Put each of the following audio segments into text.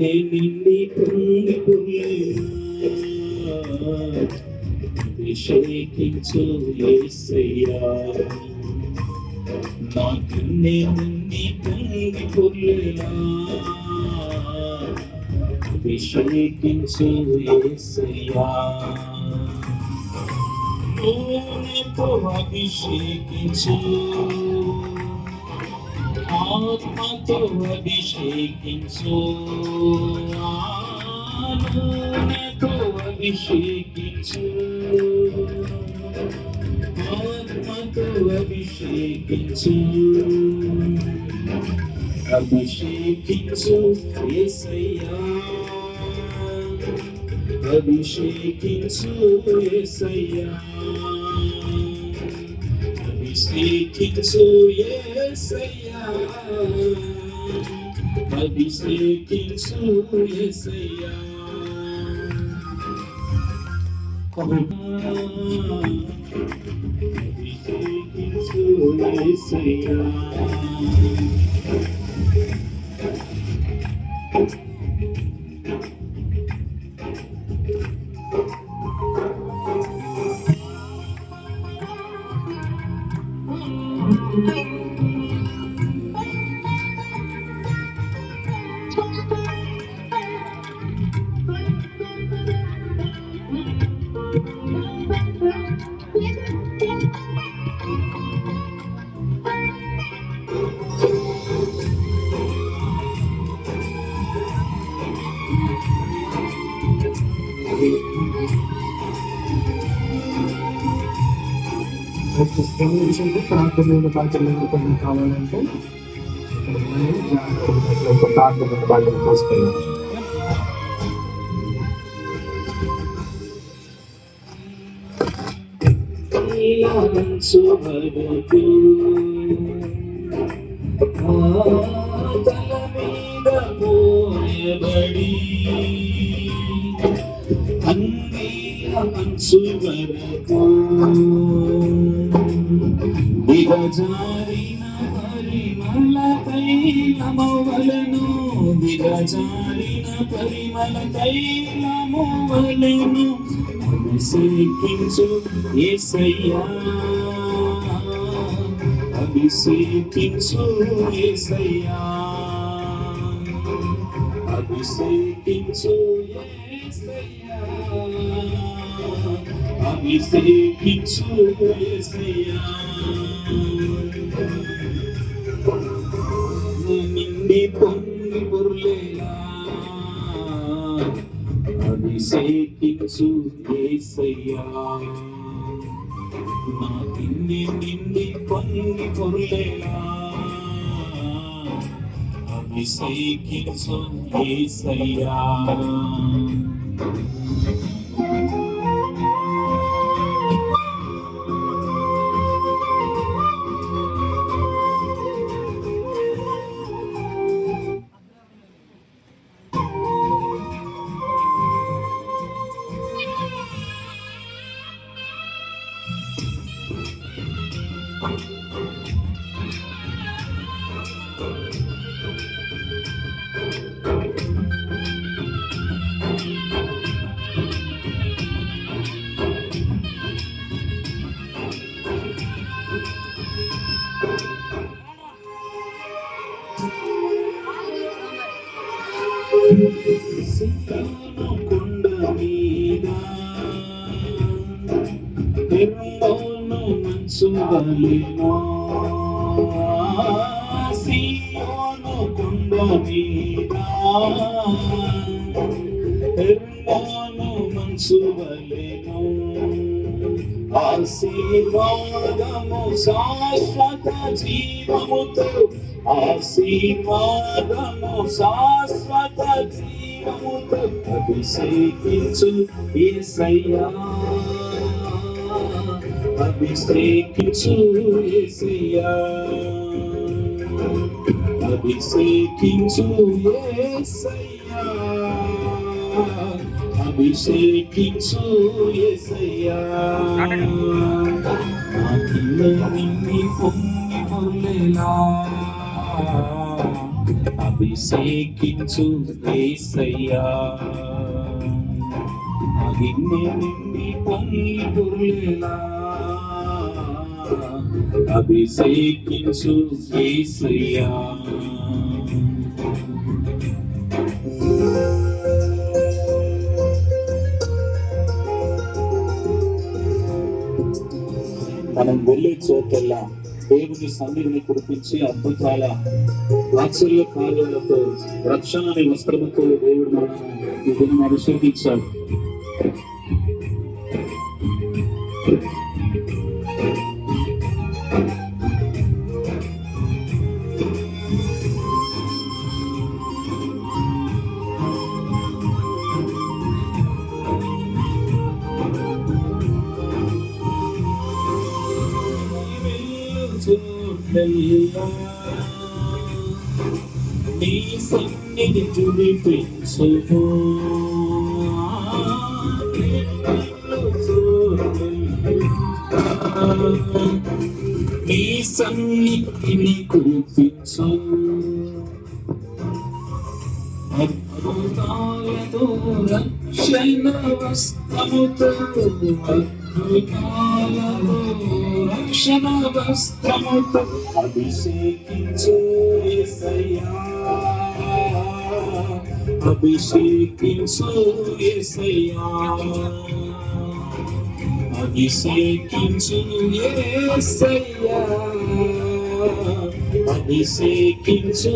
నిన్నే నిండి పొంగి అభిషేకించు ఏసయ్యా నా కన్నే నిండి పొంగి పొర్లేలా అభిషేకించు ఏసయ్యా నూనెతో అభిషేకించు ఆత్మతో అభిషేకించు. ఆత్మతో అభిషేకించు. ఆత్మతో అభిషేకించు అభిషేకించు ఏసయ్యా. అభిషేకించు ఏసయ్యా. అభిషేకించు యేసయ్యా అభిషేకించు యేసయ్యా అభిషేకించు యేసయ్యా గమనించండి ప్రార్థనలు బాధ్యతలు కొన్ని కావాలంటే ఇక్కడ ఉన్నాయి. జాగ్రత్తగా ఒక ప్రార్థన బాధ్యత తీసుకెళ్ళాం నీలాంచు వరకు తల తైలమవలను విరజాలిన పరిమళ తైలమవలను అభిషేకించు ఏసయ్యా. అభిషేకించు ఏసయ్యా. అభిషేకించు ఏసయ్యా. అభిషేకించు ఏసయ్యా. నిండి పొంగి పొర్లేలా అభిషేకించు ఏసయ్యా నా తిండి నిండి పొంగి పొర్లేలా అభిషేకించు ఏసయ్యా ఎర్రోను మంచు వలెను సియోను కొండ మీద ఎర్రోను మంచు ఆశీర్వాదము శాశ్వత జీవముతో ఆశీర్వాదము శాశ్వత జీవముతో అభిషేకించు ఏసయ్యా. అభిషేకించు ఏసయ్యా అభిషేకించు ఏసయ్యా. అభిషేకించు యేసయ్యా నిన్ని పొంగి పొర్లేలా అభిషేకించు ఏసయ్యా నా పొంగి పొర్లేలా అభిషేకించు ఏసయ్యా. మనం వెళ్ళే చోటల్లా దేవుని సన్నిధిని కురిపించి అద్భుతాల ఆశ్చర్య కార్యాలతో రక్షణ అనే వస్త్రముతో దేవుడు మనం ఈ దినం అభిషేకించాడు. నీ సన్నిధి చూపించుకో నీ సన్నిధిని కురిపించు అద్భుతాలతో రక్షణ వస్త్రముతో అద్భుతాలతో రక్షణ వస్త్రముతో అభిషేకించు యేసయ్యా అభిషేకించు యేసయ్యా అభిషేకించు అభిషేకించు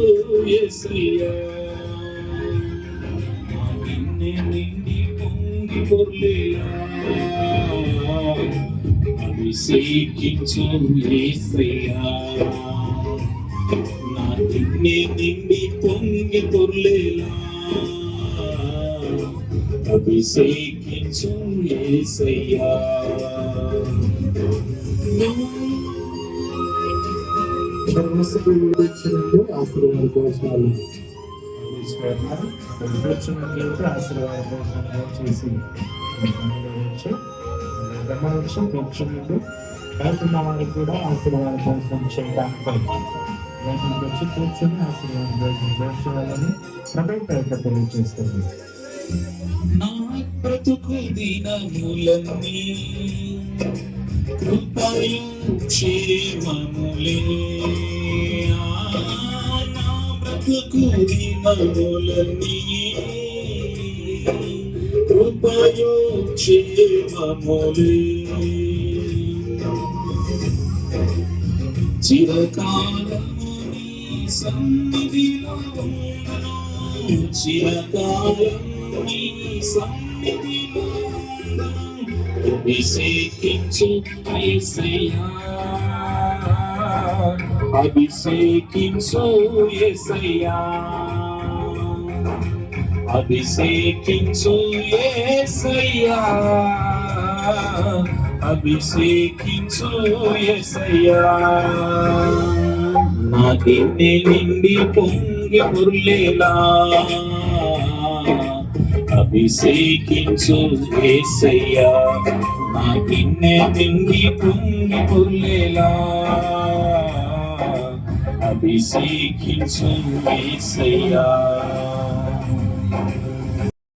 నిండి పొంగి పొర్లేలా అభిషేకించు యేసయ్యా నా గిన్నె నిండి పొంగి పొర్లేలా అభిషేకించు యేసయ్యా ధర్మస్థులు విడిచినందు ఆశీర్వాద భోజనాలు తీసుకున్నారు విడిచినట్లయితే ఆశీర్వాద భోజనాలు చేసి ధర్మవృక్షం కూర్చున్నట్టు వెళ్తున్న వారికి కూడా ఆశీర్వాద భోజనం చేయడానికి వచ్చి కూర్చొని ఆశీర్వాద భోజనం భోజనాలని ప్రభుత్వ తెలియజేస్తుంది. నా బ్రతుకు దినములన్నీ కృపయు క్షేమములే ఆ, నా బ్రతుకు దినములన్నీ. కృపయు క్షేమములే చిరకాలము సన్నిధిలో చిరకాలము సన్నిధిలో అభిషేకించు యేసయ్యా అభిషేకించు యేసయ్యా. అభిషేకించు ఏసయ్యా. అభిషేకించు ఏసయ్యా. నా గిన్నె నిండి పొంగి మురళేలా అభిషేకించు ఏసయ్యా. నా గిన్నె నిండి పొంగి మురళేలా అభిషేకించు ఏసయ్యా.